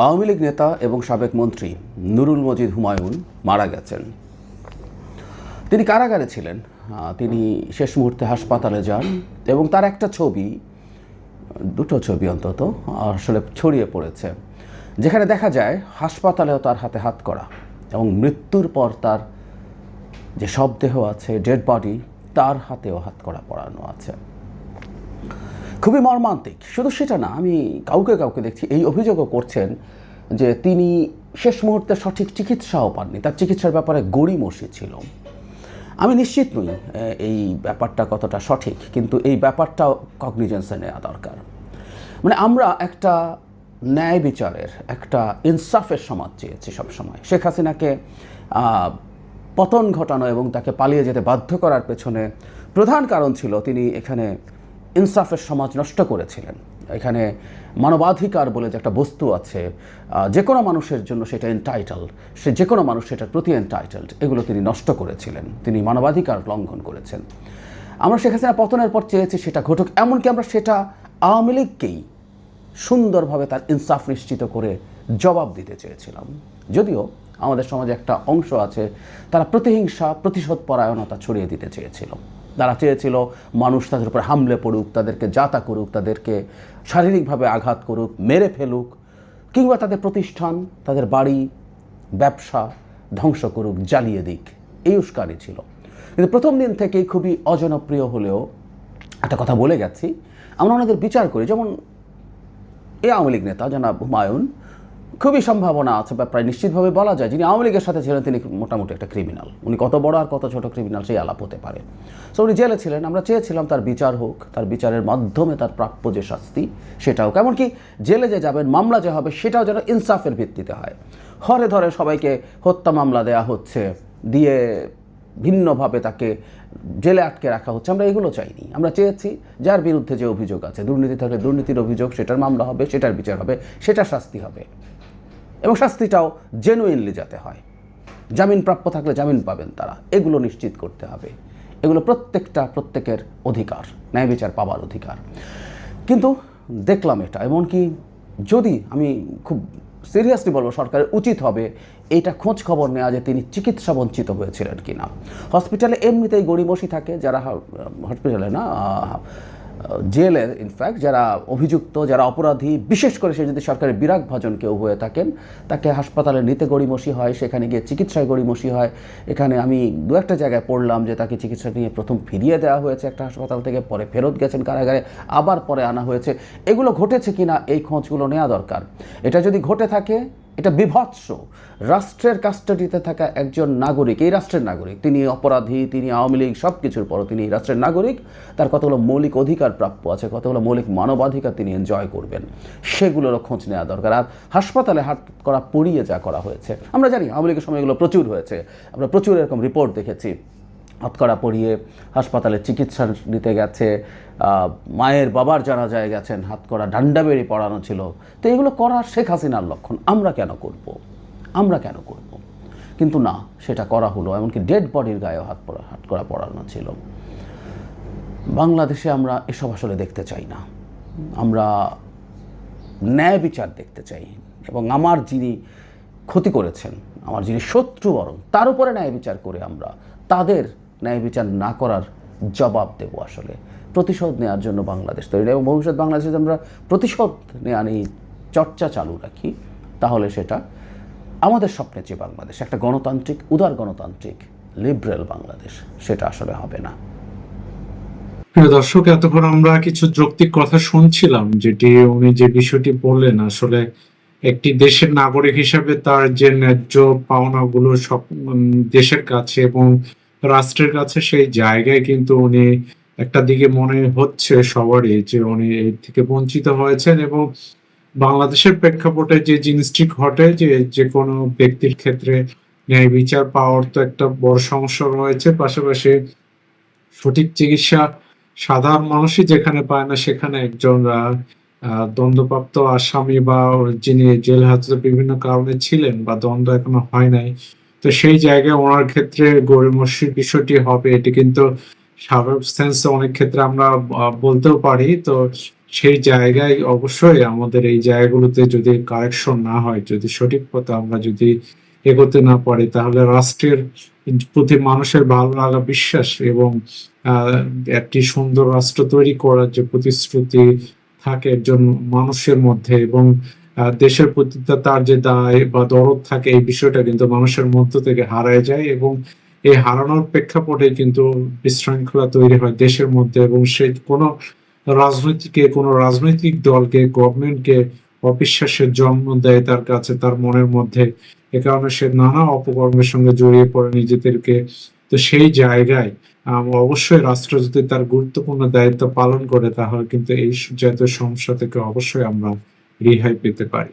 আওয়ামী লীগ নেতা এবং সাবেক মন্ত্রী নুরুল মজিদ হুমায়ুন মারা গেছেন। তিনি কারাগারে ছিলেন। তিনি শেষ মুহূর্তে হাসপাতালে যান এবং তার একটা ছবি, দুটো ছবি অন্তত, আসলে ছড়িয়ে পড়েছে। যেখানে দেখা যায়, হাসপাতালেও তার হাতে হাত করা এবং মৃত্যুর পর তার যে শবদেহ আছে, ডেড বডি, তার হাতেও হাত করা পড়ানো আছে। খুবই মর্মান্তিক। শুধু সেটা না, আমি কাউকে কাউকে দেখছি, এই অভিযোগও করছেন যে তিনি শেষ মুহূর্তে সঠিক চিকিৎসাও পাননি। তার চিকিৎসার ব্যাপারে গড়িমসি ছিল। আমি নিশ্চিত নই এই ব্যাপারটা কতটা সঠিক, কিন্তু এই ব্যাপারটাও কগনিজেন্সে নেওয়া দরকার। মানে আমরা একটা ন্যায় বিচারের, একটা ইনসাফের সমাজ চেয়েছি সবসময়। শেখ হাসিনাকে পতন ঘটানো এবং তাকে পালিয়ে যেতে বাধ্য করার পেছনে প্রধান কারণ ছিল তিনি এখানে ইনসাফের সমাজ নষ্ট করেছিলেন। এখানে মানবাধিকার বলে যে একটা বস্তু আছে যে কোনো মানুষের জন্য সেটা এনটাইটেল সে যে কোনো মানুষ সেটার প্রতি এনটাইটেলড এগুলো তিনি নষ্ট করেছিলেন। তিনি মানবাধিকার লঙ্ঘন করেছেন। আমরা শেখ হাসিনা পতনের পর চেয়েছি সেটা ঘটুক, এমনকি আমরা সেটা আওয়ামী লীগকেই সুন্দরভাবে তার ইনসাফ নিশ্চিত করে জবাব দিতে চেয়েছিলাম। যদিও আমাদের সমাজে একটা অংশ আছে, তারা প্রতিহিংসা প্রতিশোধ পরায়ণতা ছড়িয়ে দিতে চেয়েছিল। তারা চেয়েছিল মানুষ তাদের উপর হামলে পড়ুক, তাদেরকে যাতা করুক, তাদেরকে শারীরিকভাবে আঘাত করুক, মেরে ফেলুক, কিংবা তাদের প্রতিষ্ঠান, তাদের বাড়ি, ব্যবসা ধ্বংস করুক, জ্বালিয়ে দিক। এই উস্কানি ছিল। কিন্তু প্রথম দিন থেকেই খুবই অজনপ্রিয় হলেও একটা কথা বলে গেছি। আমরা ওনাদের বিচার করি। যেমন এ আওয়ামী লীগ নেতা জনাব হুমায়ুন খুবই সম্ভাবনা আছে, বা প্রায় নিশ্চিতভাবে বলা যায়, যিনি আওয়ামী লীগের সাথে ছিলেন তিনি মোটামুটি একটা ক্রিমিনাল উনি কত বড় আর কত ছোট ক্রিমিনাল সেই আলাপ হতে পারে। সো উনি জেলে ছিলেন, আমরা চেয়েছিলাম তার বিচার হোক, তার বিচারের মাধ্যমে তার প্রাপ্য যে শাস্তি, সেটাও। এমনকি জেলে যে যাবেন, মামলা যে হবে, সেটাও যেন ইনসাফের ভিত্তিতে হয়। হরে ধরে সবাইকে হত্যা মামলা দেয়া হচ্ছে, দিয়ে ভিন্নভাবে তাকে জেলে আটকে রাখা হচ্ছে, আমরা এগুলো চাইনি। আমরা চেয়েছি যার বিরুদ্ধে যে অভিযোগ আছে, দুর্নীতি থাকলে দুর্নীতির অভিযোগ, সেটার মামলা হবে, সেটার বিচার হবে, সেটার শাস্তি হবে। এবং শাস্তিটাও জেনুইনলি যাতে হয়। জামিন প্রাপ্য থাকলে জামিন পাবেন তারা। এগুলো নিশ্চিত করতে হবে। এগুলো প্রত্যেকটা, প্রত্যেকের অধিকার, ন্যায় বিচার পাবার অধিকার। কিন্তু দেখলাম এটা, এমনকি যদি আমি খুব সিরিয়াসলি বলব, সরকারের উচিত হবে এইটা খোঁজ খবর নেওয়া যে তিনি চিকিৎসা বঞ্চিত হয়েছিলেন কিনা। হসপিটালে এমনিতেই গড়িমসি থাকে, যারা হসপিটালে না আহ, জেলে ইনফ্যাক্ট যারা অভিযুক্ত যারা অপরাধী বিশেষ করে সে যদি সরকারের বিরাগ ভাজন কেউ হয়ে থাকেন তাকে হাসপাতালে নিতে গড়িমসি হয় সেখানে গিয়ে চিকিৎসায় গড়িমসি হয়। এখানে আমি দু একটা জায়গায় পড়লাম যে তাকে চিকিৎসা নিয়ে প্রথম ফিরিয়ে দেওয়া হয়েছে একটা হাসপাতাল থেকে পরে ফেরত গেছেন কারাগারে আবার পরে আনা হয়েছে। এগুলো ঘটেছে কিনা এই খোঁজগুলো নেওয়া দরকার। এটা যদি ঘটে থাকে এটা বিভৎস। রাষ্ট্রের কাস্টাডিতে থাকা একজন নাগরিক, এই রাষ্ট্রের নাগরিক, তিনি অপরাধী, তিনি আওয়ামী লীগ সব কিছুর পরও তিনি এই রাষ্ট্রের নাগরিক, তার কতগুলো মৌলিক অধিকার প্রাপ্য আছে কতগুলো মৌলিক মানবাধিকার তিনি এনজয় করবেন। সেগুলোরও খোঁজ নেওয়া দরকার। আর হাসপাতালে হাত করা, পড়িয়ে যা করা হয়েছে, আমরা জানি আওয়ামী লীগের সময় এগুলো প্রচুর হয়েছে, আমরা প্রচুর এরকম রিপোর্ট দেখেছি। হাতকড়া পরিয়ে হাসপাতালে চিকিৎসা নিতে গেছে। মায়ের বাবার জানা যায় গেছেন হাতকড়া ডান্ডা বেড়ে পড়ানো ছিল। তো এগুলো করা শেখ হাসিনার লক্ষণ। আমরা কেন করব? আমরা কেন করব? কিন্তু না, সেটা করা হলো। এমনকি ডেড বডির গায়েও হাত পড়া হাতকড়া পড়ানো ছিল। বাংলাদেশে আমরা এসব আসলে দেখতে চাই না। আমরা ন্যায় বিচার দেখতে চাই। এবং আমার যিনি ক্ষতি করেছেন, আমার যিনি শত্রু বরং, তার উপরে ন্যায় বিচার করে আমরা তাদের ন্যায় বিচার না করার জবাব দেব আসলে। প্রতিশোধ নেওয়ার জন্য বাংলাদেশ তৈরি। এবং ভবিষ্যৎ বাংলাদেশে আমরা প্রতিশোধ নেওয়া নিয়ে চর্চা চালু রাখি, তাহলে সেটা আমাদের স্বপ্নের যে বাংলাদেশ, একটা গণতান্ত্রিক, উদার গণতান্ত্রিক লিবারেল বাংলাদেশ, সেটা আসলে হবে না। দর্শক, এতক্ষণ আমরা কিছু যৌক্তিক কথা শুনছিলাম যেটি উনি যে বিষয়টি বললেন, আসলে একটি দেশের নাগরিক হিসাবে তার যে ন্যায্য পাওনাগুলো সব দেশের কাছে এবং রাষ্ট্রের কাছে সেই জায়গায় কিন্তু উনি একটা দিকে মনে হচ্ছে সবারই যে উনি এর থেকে বঞ্চিত হয়েছেন এবং বাংলাদেশের প্রেক্ষাপটে যে জিনিসটি ঘটে যে যে কোনো ব্যক্তির ক্ষেত্রে ন্যায় বিচার পাওয়ার তো একটা বড় সমস্যা রয়েছে, পাশাপাশি সঠিক চিকিৎসা সাধারণ মানুষই যেখানে পায় না সেখানে একজন দণ্ডপ্রাপ্ত আসামি বা যিনি জেল হাজতে বিভিন্ন কারণে ছিলেন বা দণ্ড এখনও হয় নাই তো সেই জায়গায় ওনার ক্ষেত্রে গরিমসির বিষয়টি হবে, এটি কিন্তু সেন্সে অনেক ক্ষেত্রে আমরা বলতেও পারি। তো সেই জায়গায় অবশ্যই আমাদের এই জায়গাগুলোতে যদি কারেকশন না হয়, যদি সঠিক পথে আমরা যদি এগোতে না পারি, তাহলে রাষ্ট্রের প্রতি মানুষের ভালো লাগা বিশ্বাস এবং একটি সুন্দর রাষ্ট্র তৈরি করার যে প্রতিশ্রুতি থাকে একজন মানুষের মধ্যে এবং দেশের প্রতি তার যে দায় বা দরদ থাকে, এই বিষয়টা কিন্তু মানুষের মধ্য থেকে হারায় যায় এবং এই হারানোর প্রেক্ষাপটে কিন্তু বিশৃঙ্খলা তৈরি হয় দেশের মধ্যে এবং সে কোনো রাজনৈতিকে, কোনো রাজনৈতিক দলকে গভর্নমেন্টকে অবিশ্বাসের জন্ম দেয় তার কাছে, তার মনের মধ্যে। এ কারণে সে নানা অপকর্মের সঙ্গে জড়িয়ে পড়ে নিজেদেরকে। তো সেই জায়গায় অবশ্যই রাষ্ট্র যদি তার গুরুত্বপূর্ণ দায়িত্ব পালন করে, তাহলে কিন্তু এই জাতীয় সমস্যা থেকে অবশ্যই আমরা রেহাই পেতে পারি।